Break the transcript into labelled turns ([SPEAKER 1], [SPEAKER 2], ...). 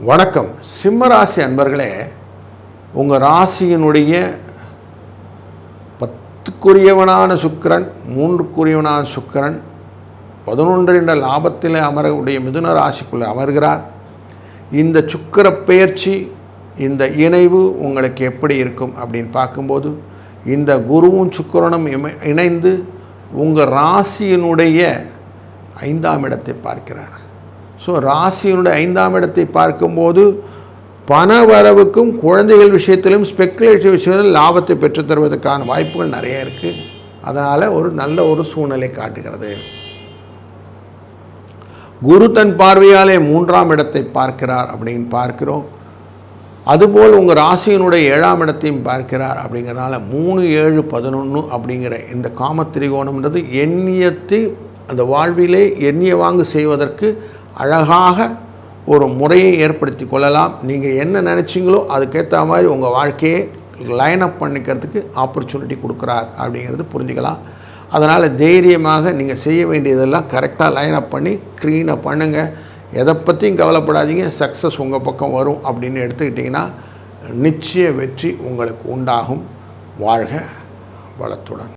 [SPEAKER 1] வணக்கம். சிம்மராசி அன்பர்களே உங்கள் ராசியினுடைய பத்துக்குரியவனான சுக்கிரன் மூன்றுக்குரியவனான சுக்கிரன் பதினொன்று என்ற லாபத்தில் அமரக்கூடிய மிதுன ராசிக்குள்ளே அமர்கிறார். இந்த சுக்கர பெயர்ச்சி இந்த இணைவு உங்களுக்கு எப்படி இருக்கும் அப்படின்னு பார்க்கும்போது இந்த குருவும் சுக்கிரனும் இமை- இணைந்து உங்கள் ராசியினுடைய ஐந்தாம் இடத்தை பார்க்கிறார். ஸோ ராசியினுடைய ஐந்தாம் இடத்தை பார்க்கும்போது பண வரவுக்கும் குழந்தைகள் விஷயத்திலும் ஸ்பெக்குலேட்டிவ் விஷயத்திலும் லாபத்தை பெற்று தருவதற்கான வாய்ப்புகள் நிறைய இருக்குது அதனால் ஒரு நல்ல ஒரு சூழ்நிலை காட்டுகிறது. குரு தன் பார்வையாலே மூன்றாம் இடத்தை பார்க்கிறார் அப்படின்னு பார்க்கிறோம். அதுபோல் உங்கள் ராசியினுடைய ஏழாம் இடத்தையும் பார்க்கிறார் அப்படிங்கிறனால மூணு ஏழு பதினொன்று அப்படிங்கிற இந்த காம திரிகோணம்ன்றது எண்ணியத்தை அந்த வாழ்விலே எண்ணிய வாங்கு செய்வதற்கு அழகாக ஒரு முறையை ஏற்படுத்தி கொள்ளலாம். நீங்கள் என்ன நினச்சிங்களோ அதுக்கேற்ற மாதிரி உங்கள் வாழ்க்கையை லைன் அப் பண்ணிக்கிறதுக்கு ஆப்பர்ச்சுனிட்டி கொடுக்குறார் அப்படிங்கிறது புரிஞ்சுக்கலாம். அதனால் தைரியமாக நீங்கள் செய்ய வேண்டியதெல்லாம் கரெக்டாக லைன் அப் பண்ணி க்ளீனாக பண்ணுங்கள் எதை பற்றியும் கவலைப்படாதீங்க. சக்ஸஸ் உங்கள் பக்கம் வரும் அப்படின்னு எடுத்துக்கிட்டிங்கன்னா நிச்சய வெற்றி உங்களுக்கு உண்டாகும். வாழ்க வளத்துடன்.